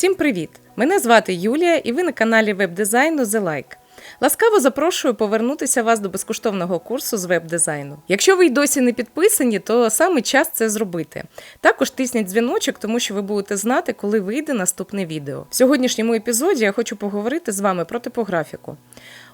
Всім привіт! Мене звати Юлія, і ви на каналі веб-дизайну The Like. Ласкаво запрошую повернутися вас до безкоштовного курсу з веб-дизайну. Якщо ви й досі не підписані, то саме час це зробити. Також тисніть дзвіночок, тому що ви будете знати, коли вийде наступне відео. В сьогоднішньому епізоді я хочу поговорити з вами про типографіку.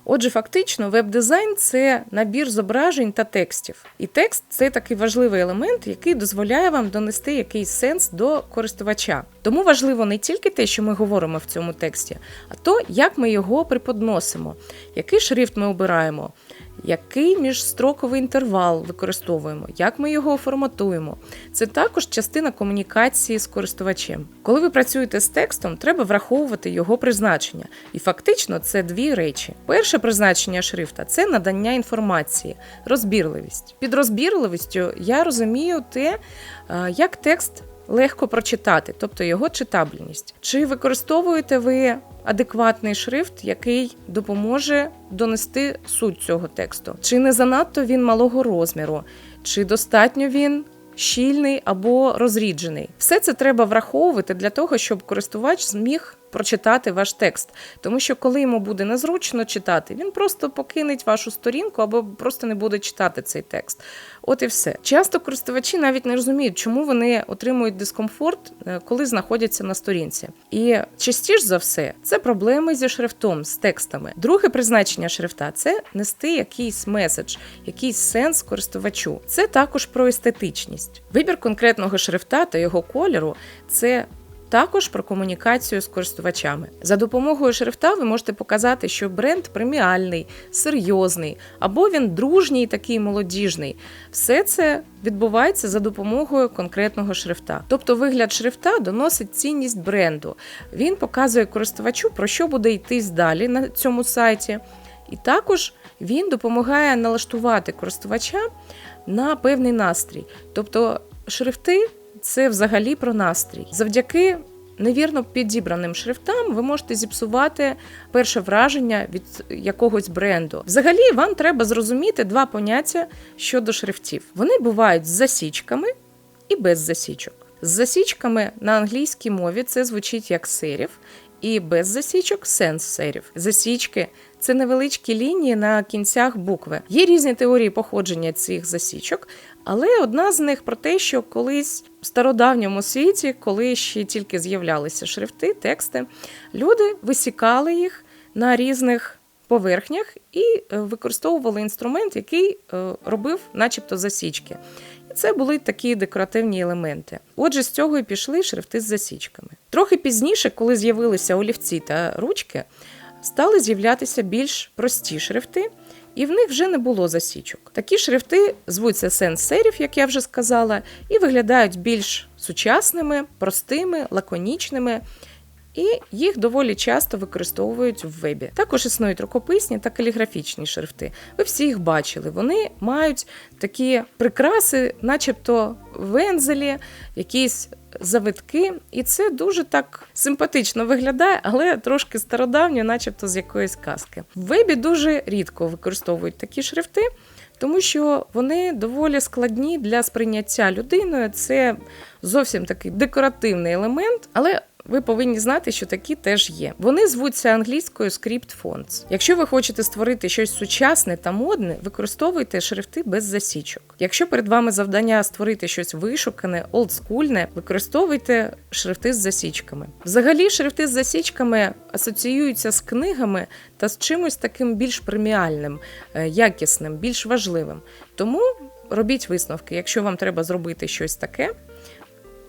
Отже, фактично, веб-дизайн це набір зображень та текстів. І текст це такий важливий елемент, який дозволяє вам донести якийсь сенс до користувача. Тому важливо не тільки те, що ми говоримо в цьому тексті, а то, як ми його преподносимо, який шрифт ми обираємо, який міжстроковий інтервал використовуємо, як ми його форматуємо. Це також частина комунікації з користувачем. Коли ви працюєте з текстом, треба враховувати його призначення. І фактично це дві речі. Перше призначення шрифта це надання інформації, розбірливість. Під розбірливістю я розумію те, як текст легко прочитати, тобто його читабельність. Чи використовуєте ви адекватний шрифт, який допоможе донести суть цього тексту? Чи не занадто він малого розміру, чи достатньо він щільний або розріджений? Все це треба враховувати для того, щоб користувач зміг. Прочитати ваш текст, тому що коли йому буде незручно читати, він просто покинеть вашу сторінку або просто не буде читати цей текст. От і все. Часто користувачі навіть не розуміють, чому вони отримують дискомфорт, е, коли знаходяться на сторінці. І частіше за все це проблеми зі шрифтом, з текстами. Друге призначення шрифта це нести якийсь меседж, якийсь сенс користувачу. Це також про естетичність. Вибір конкретного шрифта та його кольору це також про комунікацію з користувачами. За допомогою шрифта ви можете показати, що бренд преміальний, серйозний, або він дружній, такий молодіжний. Все це відбувається за допомогою конкретного шрифта. Тобто вигляд шрифта доносить цінність бренду. Він показує користувачу, про що буде йтись далі на цьому сайті. І також він допомагає налаштувати користувача на певний настрій. Тобто шрифти це взагалі про настрій. Завдяки невірно підібраним шрифтам ви можете зіпсувати перше враження від якогось бренду. Взагалі, вам треба зрозуміти два поняття щодо шрифтів. Вони бувають з засічками і без засічок. З засічками на англійській мові це звучить як серів, і без засічок сенс серів. Засічки це невеличкі лінії на кінцях букви. Є різні теорії походження цих засічок, але одна з них про те, що колись в стародавньому світі, коли ще тільки з'являлися шрифти, тексти, люди висікали їх на різних поверхнях і е, використовували інструмент, який е, робив, начебто, засічки. І це були такі декоративні елементи. Отже, з цього і пішли шрифти з засічками. Трохи пізніше, коли з'явилися олівці та ручки, стали з'являтися більш прості шрифти і в них вже не було засічок. Такі шрифти звуться сенс-серів, як я вже сказала, і виглядають більш сучасними, простими, лаконічними. І їх доволі часто використовують в вебі. Також існують рукописні та каліграфічні шрифти. Ви всі їх бачили. Вони мають такі прикраси, начебто вензелі, якісь завитки, і це дуже так симпатично виглядає, але трошки стародавньо, начебто з якоїсь казки. В вебі дуже рідко використовують такі шрифти. Тому що вони доволі складні для сприйняття людиною. Це зовсім такий декоративний елемент, але ви повинні знати, що такі теж є. Вони звуться англійською Script Fonts. Якщо ви хочете створити щось сучасне та модне, використовуйте шрифти без засічок. Якщо перед вами завдання створити щось вишукане, олдскульне, використовуйте шрифти з засічками. Взагалі, шрифти з засічками асоціюються з книгами та з чимось таким більш преміальним, е, якісним, більш важливим. Тому робіть висновки, якщо вам треба зробити щось таке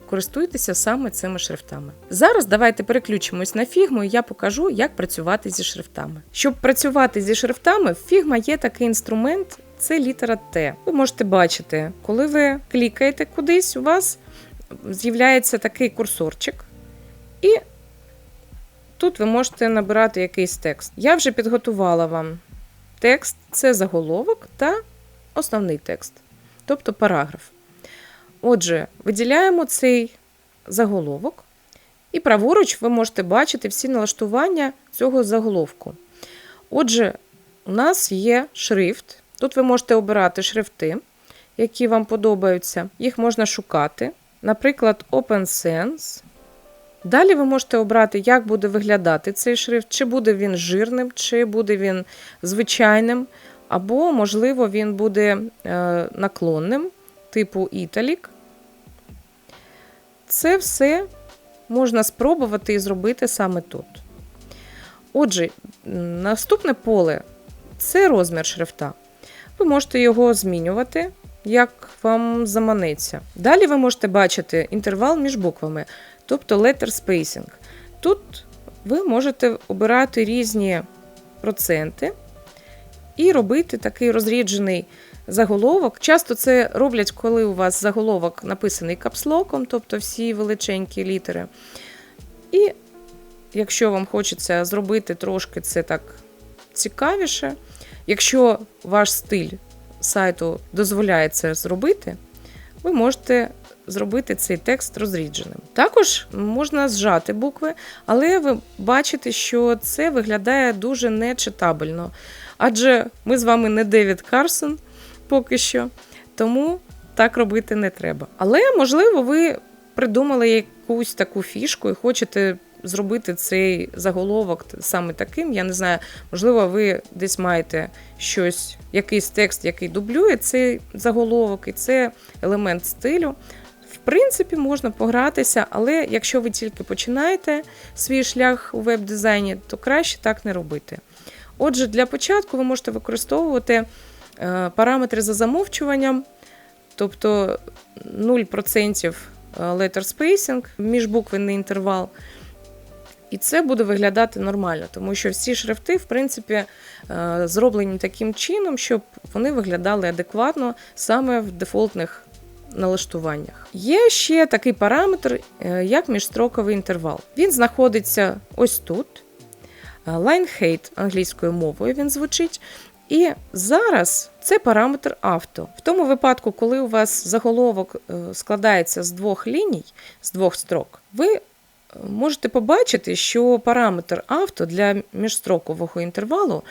користуйтеся саме цими шрифтами. Зараз давайте переключимось на фігму, і я покажу, як працювати зі шрифтами. Щоб працювати зі шрифтами, в фігма є такий інструмент. Це літера Т. Ви можете бачити, коли ви клікаєте кудись, у вас з'являється такий курсорчик, і тут ви можете набирати якийсь текст. Я вже підготувала вам текст, це заголовок та основний текст, тобто параграф. Отже, виділяємо цей заголовок, і праворуч ви можете бачити всі налаштування цього заголовку. Отже, у нас є шрифт. Тут ви можете обирати шрифти, які вам подобаються. Їх можна шукати. Наприклад, OpenSense. Далі ви можете обрати, як буде виглядати цей шрифт, чи буде він жирним, чи буде він звичайним, або, можливо, він буде е, наклонним, типу італік. Це все можна спробувати і зробити саме тут. Отже, наступне поле це розмір шрифта. Ви можете його змінювати, як вам заманеться. Далі ви можете бачити інтервал між буквами, тобто letter spacing. Тут ви можете обирати різні проценти і робити такий розріджений заголовок. Часто це роблять, коли у вас заголовок написаний капслоком, тобто всі величенькі літери. І якщо вам хочеться зробити трошки це так цікавіше, якщо ваш стиль сайту дозволяє це зробити, ви можете зробити цей текст розрідженим. Також можна зжати букви, але ви бачите, що це виглядає дуже нечитабельно. Адже ми з вами не Девід Карсон поки що, тому так робити не треба. Але, можливо, ви придумали якусь таку фішку і хочете зробити цей заголовок саме таким. Я не знаю, можливо, ви десь маєте щось, якийсь текст, який дублює цей заголовок, і це елемент стилю. В принципі, можна погратися, але якщо ви тільки починаєте свій шлях у веб-дизайні, то краще так не робити. Отже, для початку ви можете використовувати параметри за замовчуванням, тобто 0% letter spacing, міжбуквенний інтервал. І це буде виглядати нормально, тому що всі шрифти, в принципі, е, зроблені таким чином, щоб вони виглядали адекватно саме в дефолтних налаштуваннях. Є ще такий параметр, е, як міжстроковий інтервал. Він знаходиться ось тут. Е, Line height англійською мовою він звучить. І зараз це параметр авто. В тому випадку, коли у вас заголовок е, складається з двох ліній, з двох строк, ви е, можете побачити, що параметр авто для міжстрокового інтервалу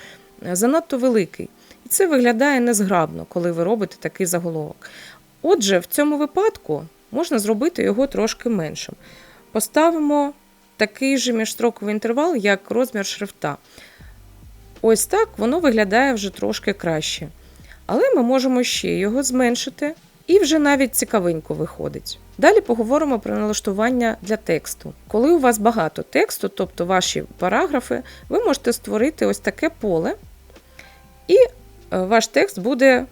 е, занадто великий. І це виглядає незграбно, коли ви робите такий заголовок. Отже, в цьому випадку можна зробити його трошки меншим. Поставимо такий же міжстроковий інтервал, як розмір шрифта. Ось так воно виглядає вже трошки краще. Але ми можемо ще його зменшити, і вже навіть цікавенько виходить. Далі поговоримо про налаштування для тексту. Коли у вас багато тексту, тобто ваші параграфи, ви можете створити ось таке поле, і е, ваш текст буде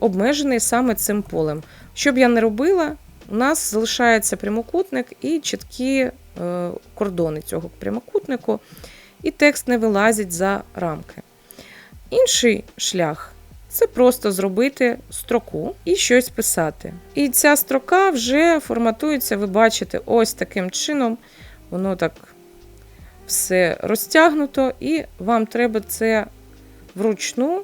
обмежений саме цим полем. Що б я не робила, у нас залишається прямокутник і чіткі е, кордони цього прямокутнику, і текст не вилазить за рамки. Інший шлях це просто зробити строку і щось писати. І ця строка вже форматується, ви бачите, ось таким чином. Воно так все розтягнуто, і вам треба це вручну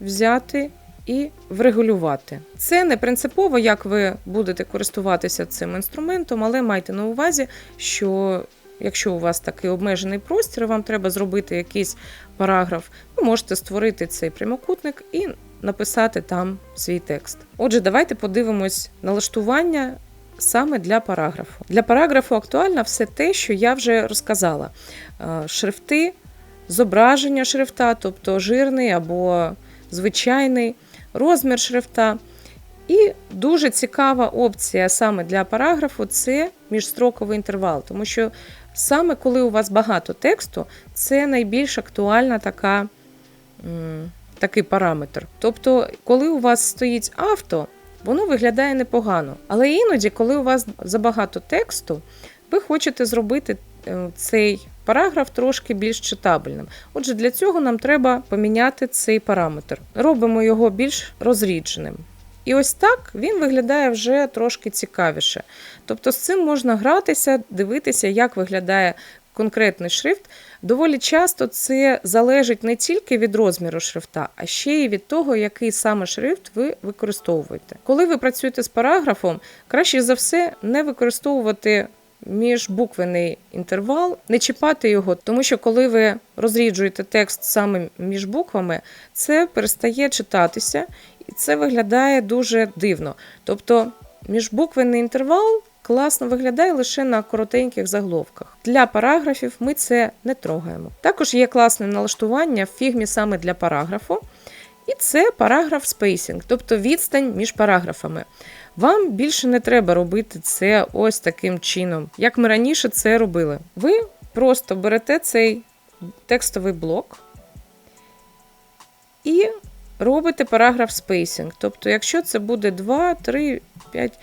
взяти і врегулювати. Це не принципово, як ви будете користуватися цим інструментом, але майте на увазі, що якщо у вас такий обмежений простір, вам треба зробити якийсь параграф, ви можете створити цей прямокутник і написати там свій текст. Отже, давайте подивимось налаштування. Саме для параграфу. Для параграфу актуально все те, що я вже розказала: Е, шрифти, зображення шрифта, тобто жирний або звичайний, розмір шрифта. І дуже цікава опція саме для параграфу це міжстроковий інтервал, тому що саме коли у вас багато тексту, це найбільш актуальна така, такий параметр. Тобто, коли у вас стоїть авто, воно виглядає непогано. Але іноді, коли у вас забагато тексту, ви хочете зробити е, цей параграф трошки більш читабельним. Отже, для цього нам треба поміняти цей параметр. Робимо його більш розрідженим. І ось так він виглядає вже трошки цікавіше. Тобто з цим можна гратися, дивитися, як виглядає конкретний шрифт. Доволі часто це залежить не тільки від розміру шрифта, а ще й від того, який саме шрифт ви використовуєте. Коли ви працюєте з параграфом, краще за все не використовувати міжбуквений інтервал, не чіпати його, тому що коли ви розріджуєте текст саме між буквами, це перестає читатися, і це виглядає дуже дивно. Тобто міжбуквений інтервал класно виглядає лише на коротеньких заголовках. Для параграфів ми це не трогаємо. Також є класне налаштування в фігмі саме для параграфу. І це параграф спейсінг, тобто відстань між параграфами. Вам більше не треба робити це ось таким чином, як ми раніше це робили. Ви просто берете цей текстовий блок і робите параграф спейсінг. Тобто, якщо це буде 2, 3, 5,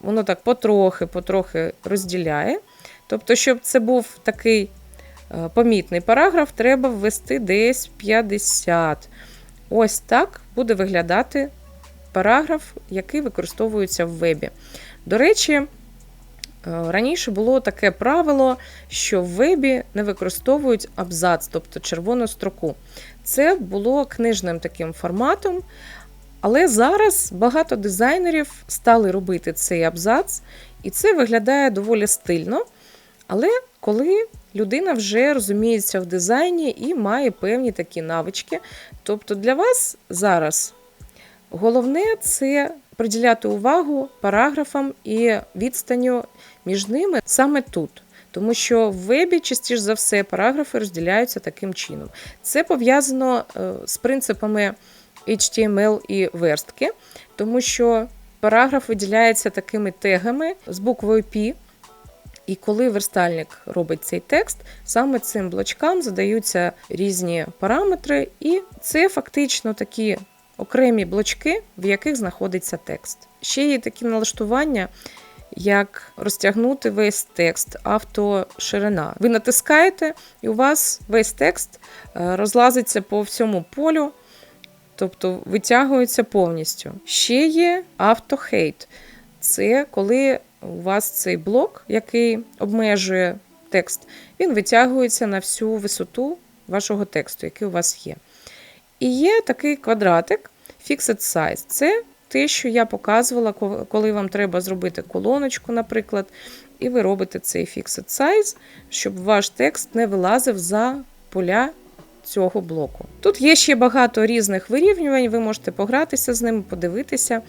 воно так потрохи, потрохи розділяє. Тобто, щоб це був такий е, помітний параграф, треба ввести десь 50. Ось так буде виглядати параграф, який використовується в вебі. До речі, е, раніше було таке правило, що в вебі не використовують абзац, тобто червону строку. Це було книжним таким форматом. Але зараз багато дизайнерів стали робити цей абзац, і це виглядає доволі стильно. Але коли людина вже розуміється в дизайні і має певні такі навички, тобто для вас зараз головне це приділяти увагу параграфам і відстанню між ними саме тут. Тому що в вебі частіше за все параграфи розділяються таким чином. Це пов'язано е, з принципами HTML і верстки, тому що параграф виділяється такими тегами з буквою P. І коли верстальник робить цей текст, саме цим блочкам задаються різні параметри, і це фактично такі окремі блочки, в яких знаходиться текст. Ще є такі налаштування, як розтягнути весь текст, автоширина. Ви натискаєте, і у вас весь текст е, розлазиться по всьому полю, тобто витягується повністю. Ще є автохейт. Це коли у вас цей блок, який обмежує текст, він витягується на всю висоту вашого тексту, який у вас є. І є такий квадратик Fixed Size. Це те, що я показувала, коли вам треба зробити колоночку, наприклад, і ви робите цей Fixed Size, щоб ваш текст не вилазив за поля цього блоку. Тут є ще багато різних вирівнювань, ви можете погратися з ними, подивитися.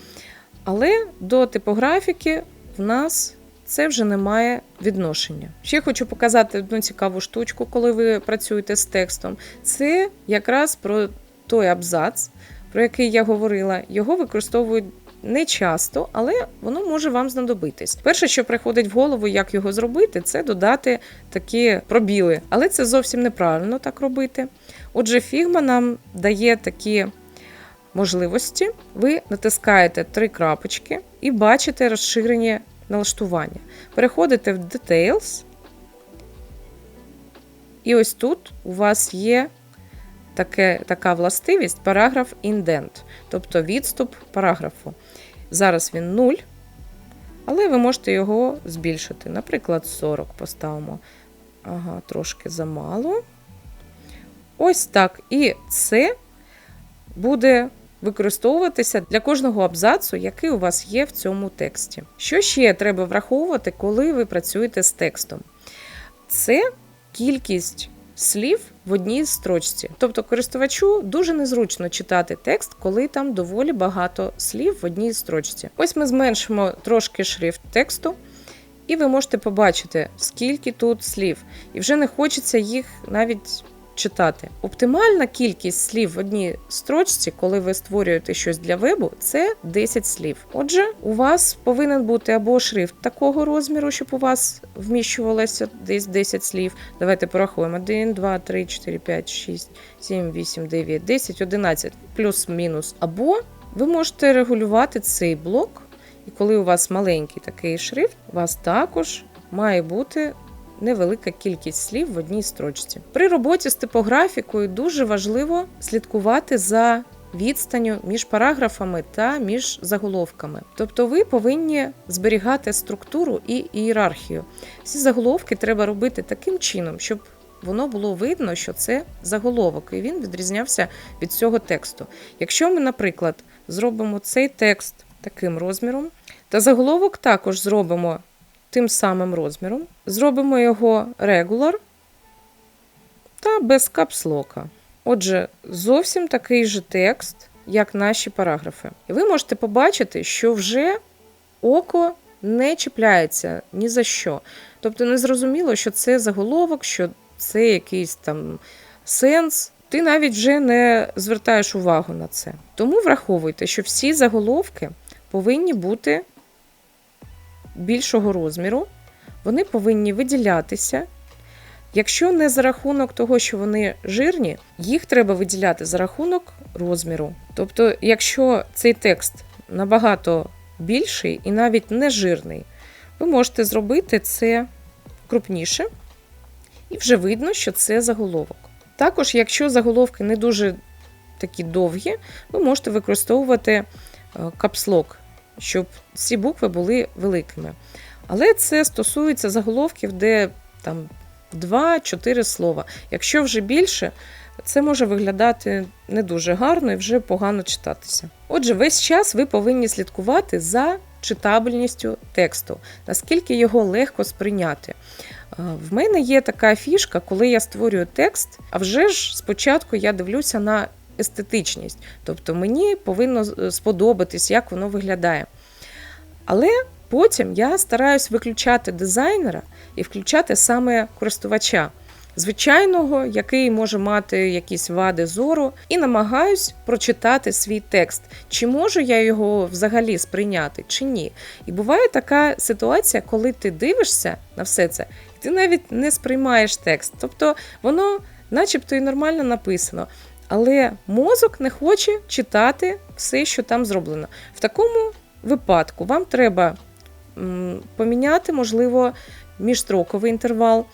Але до типографіки в нас це вже не має відношення. Ще хочу показати одну цікаву штучку, коли ви працюєте з текстом. Це якраз про той абзац, про який я говорила. Його використовують не часто, але воно може вам знадобитись. Перше, що приходить в голову, як його зробити, це додати такі пробіли. Але це зовсім неправильно так робити. Отже, Figma нам дає такі можливості. Ви натискаєте три крапочки і бачите розширені налаштування. Переходите в Details. І ось тут у вас є таке, така властивість параграф indent, тобто відступ параграфу. Зараз він 0, але ви можете його збільшити. Наприклад, 40 поставимо. Ага, трошки замало. Ось так. І це буде використовуватися для кожного абзацу, який у вас є в цьому тексті. Що ще треба враховувати, коли ви працюєте з текстом? Це кількість слів в одній строчці. Тобто користувачу дуже незручно читати текст, коли там доволі багато слів в одній строчці. Ось ми зменшимо трошки шрифт тексту. І ви можете побачити, скільки тут слів. І вже не хочеться їх навіть читати. Оптимальна кількість слів в одній строчці, коли ви створюєте щось для вебу, це 10 слів. Отже, у вас повинен бути або шрифт такого розміру, щоб у вас вміщувалося десь 10 слів. Давайте порахуємо: 1, 2, 3, 4, 5, 6, 7, 8, 9, 10, 11, плюс-мінус. Або ви можете регулювати цей блок. І коли у вас маленький такий шрифт, у вас також має бути невелика кількість слів в одній строчці. При роботі з типографікою дуже важливо слідкувати за відстанню між параграфами та між заголовками. Тобто ви повинні зберігати структуру і ієрархію. Всі заголовки треба робити таким чином, щоб воно було видно, що це заголовок, і він відрізнявся від цього тексту. Якщо ми, наприклад, зробимо цей текст таким розміром, та заголовок також зробимо тим самим розміром. Зробимо його regular та без капслока. Отже, зовсім такий же текст, як наші параграфи. І ви можете побачити, що вже око не чіпляється ні за що. Тобто не зрозуміло, що це заголовок, що це якийсь там сенс. Ти навіть вже не звертаєш увагу на це. Тому враховуйте, що всі заголовки повинні бути більшого розміру, вони повинні виділятися. Якщо не за рахунок того, що вони жирні, їх треба виділяти за рахунок розміру. Тобто, якщо цей текст набагато більший і навіть не жирний, ви можете зробити це крупніше, і вже видно, що це заголовок. Також, якщо заголовки не дуже такі довгі, ви можете використовувати е, капслок, щоб ці букви були великими. Але це стосується заголовків, де там 2-4 слова. Якщо вже більше, це може виглядати не дуже гарно і вже погано читатися. Отже, весь час ви повинні слідкувати за читабельністю тексту, наскільки його легко сприйняти. Е, В мене є така фішка, коли я створюю текст, а вже ж спочатку я дивлюся на естетичність. Тобто мені повинно сподобатись, як воно виглядає. Але потім я стараюсь виключати дизайнера і включати саме користувача, звичайного, який може мати якісь вади зору, і намагаюсь прочитати свій текст. Чи можу я його взагалі сприйняти, чи ні. І буває така ситуація, коли ти дивишся на все це, і ти навіть не сприймаєш текст. Тобто воно, начебто, і нормально написано. Але мозок не хоче читати все, що там зроблено. В такому випадку вам треба поміняти, можливо, міжстроковий інтервал,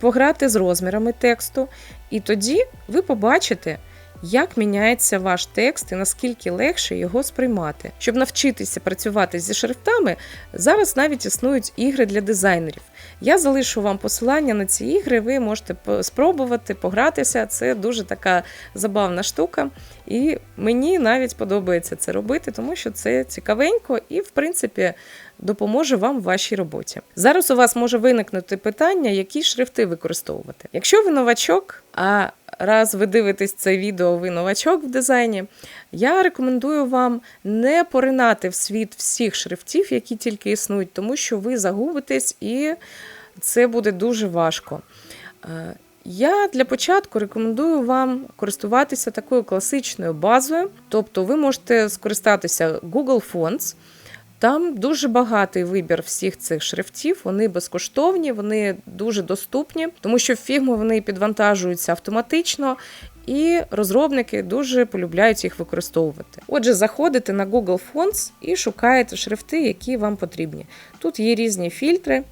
пограти з розмірами тексту, і тоді ви побачите, як міняється ваш текст і наскільки легше його сприймати. Щоб навчитися працювати зі шрифтами, зараз навіть існують ігри для дизайнерів. Я залишу вам посилання на ці ігри, ви можете спробувати погратися. Це дуже така забавна штука. І мені навіть подобається це робити, тому що це цікавенько і, в принципі, допоможе вам в вашій роботі. Зараз у вас може виникнути питання, які шрифти використовувати. Якщо ви новачок, а раз ви дивитесь це відео, ви новачок в дизайні, я рекомендую вам не поринати в світ всіх шрифтів, які тільки існують, тому що ви загубитесь і це буде дуже важко. Е, Я для початку рекомендую вам користуватися такою класичною базою, тобто ви можете скористатися Google Fonts. Там дуже багатий вибір всіх цих шрифтів. Вони безкоштовні, вони дуже доступні, тому що фігму вони підвантажуються автоматично, і розробники дуже полюбляють їх використовувати. Отже, заходите на Google Fonts і шукаєте шрифти, які вам потрібні. Тут є різні фільтри.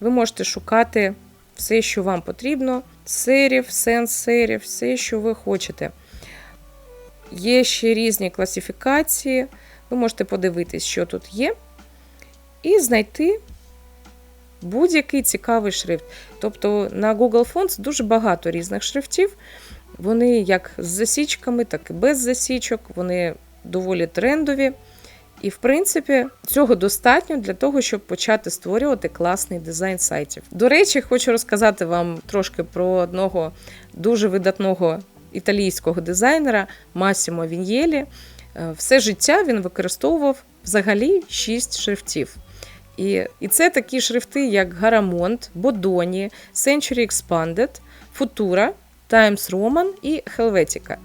Ви можете шукати все, що вам потрібно: серів, сенс серів, все, що ви хочете. Є ще різні класифікації. Ви можете подивитись, що тут є, і знайти будь-який цікавий шрифт. Тобто на Google Fonts дуже багато різних шрифтів. Вони як з засічками, так і без засічок, вони доволі трендові. І, в принципі, цього достатньо для того, щоб почати створювати класний дизайн сайтів. До речі, хочу розказати вам трошки про одного дуже видатного італійського дизайнера Масімо Віньєлі. Е, Все життя він використовував взагалі шість шрифтів. І, і це такі шрифти, як Garamond, Bodoni, Century Expanded, Futura, Times Roman і Helvetica.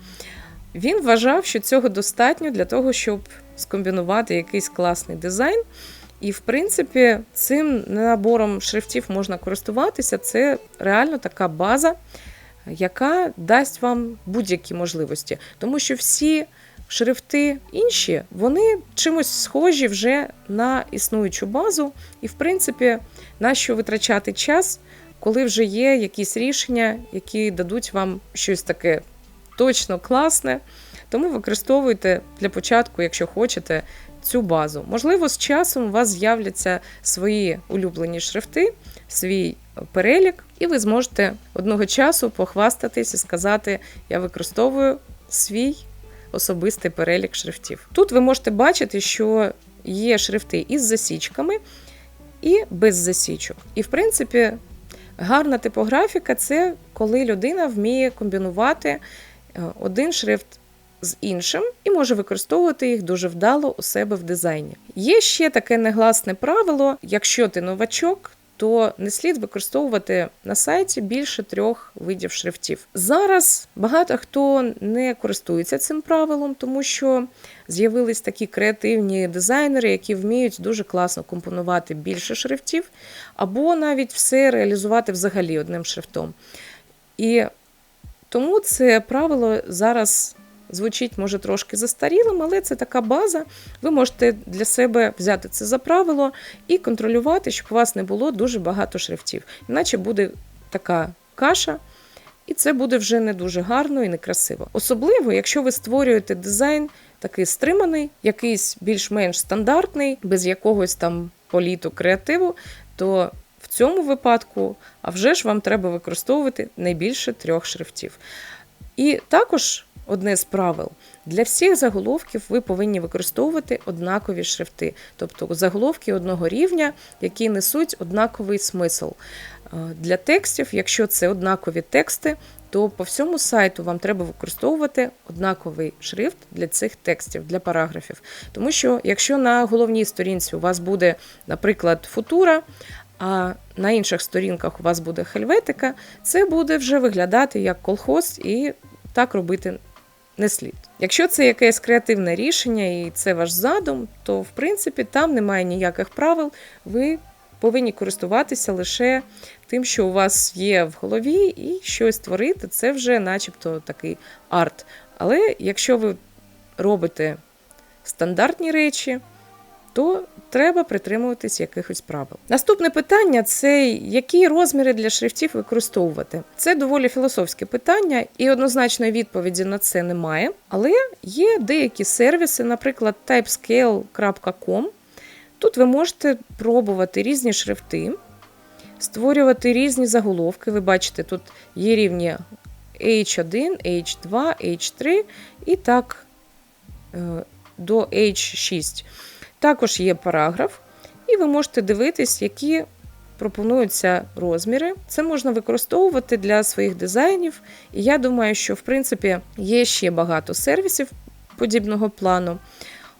Він вважав, що цього достатньо для того, щоб скомбінувати якийсь класний дизайн. І, в принципі, цим набором шрифтів можна користуватися. Це реально така база, яка дасть вам будь-які можливості. Тому що всі шрифти інші, вони чимось схожі вже на існуючу базу. І, в принципі, на що витрачати час, коли вже є якісь рішення, які дадуть вам щось таке точно класне. Тому використовуйте для початку, якщо хочете, цю базу. Можливо, з часом у вас з'являться свої улюблені шрифти, свій перелік, і ви зможете одного часу похвастатись і сказати: я використовую свій особистий перелік шрифтів. Тут ви можете бачити, що є шрифти із засічками і без засічок. І, в принципі, гарна типографіка це коли людина вміє комбінувати е, один шрифт з іншим і може використовувати їх дуже вдало у себе в дизайні. Є ще таке негласне правило: якщо ти новачок, то не слід використовувати на сайті більше трьох видів шрифтів. Зараз багато хто не користується цим правилом, тому що з'явились такі креативні дизайнери, які вміють дуже класно компонувати більше шрифтів, або навіть все реалізувати взагалі одним шрифтом. І тому це правило зараз звучить може трошки застарілим, але це така база. Ви можете для себе взяти це за правило і контролювати, щоб у вас не було дуже багато шрифтів. Іначе буде така каша. І це буде вже не дуже гарно і некрасиво. Особливо, якщо ви створюєте дизайн такий стриманий, якийсь більш-менш стандартний, без якогось там політу креативу, то в цьому випадку, а вже ж вам треба використовувати не більше трьох шрифтів. І також одне з правил. Для всіх заголовків ви повинні використовувати однакові шрифти, тобто заголовки одного рівня, які несуть однаковий смисл. Е, Для текстів, якщо це однакові тексти, то по всьому сайту вам треба використовувати однаковий шрифт для цих текстів, для параграфів. Тому що якщо на головній сторінці у вас буде, наприклад, футура, а на інших сторінках у вас буде хельветика, це буде вже виглядати як колхоз, і так робити не слід. Якщо це якесь креативне рішення і це ваш задум, то в принципі там немає ніяких правил. Ви повинні користуватися лише тим, що у вас є в голові, і щось творити, це вже начебто такий арт. Але якщо ви робите стандартні речі, то треба притримуватись якихось правил. Наступне питання це які розміри для шрифтів використовувати. Це доволі філософське питання, і однозначної відповіді на це немає. Але є деякі сервіси, наприклад, typescale.com. Тут ви можете пробувати різні шрифти, створювати різні заголовки. Ви бачите, тут є рівні H1, H2, H3 і так е, до H6. Також є параграф, і ви можете дивитись, які пропонуються розміри. Це можна використовувати для своїх дизайнів. І я думаю, що в принципі є ще багато сервісів подібного плану.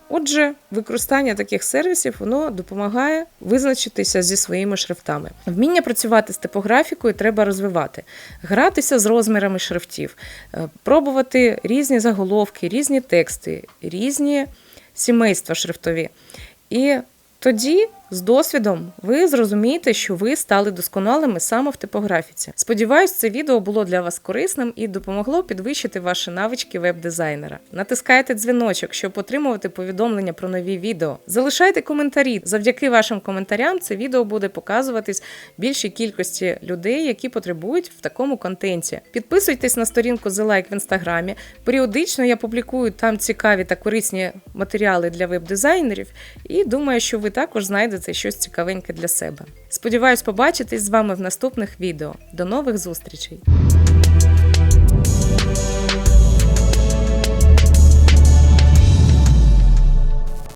Отже, використання таких сервісів воно допомагає визначитися зі своїми шрифтами. Вміння працювати з типографікою треба розвивати, гратися з розмірами шрифтів, е, пробувати різні заголовки, різні тексти, різні сімейства шрифтові. І тоді, з досвідом, ви зрозумієте, що ви стали досконалими саме в типографіці. Сподіваюсь, це відео було для вас корисним і допомогло підвищити ваші навички веб-дизайнера. Натискайте дзвіночок, щоб отримувати повідомлення про нові відео. Залишайте коментарі. Завдяки вашим коментарям це відео буде показуватись більшій кількості людей, які потребують в такому контенті. Підписуйтесь на сторінку The Like в інстаграмі. Періодично я публікую там цікаві та корисні матеріали для веб-дизайнерів, і думаю, що ви також знайдете щось цікавеньке для себе. Сподіваюсь побачитись з вами в наступних відео. До нових зустрічей!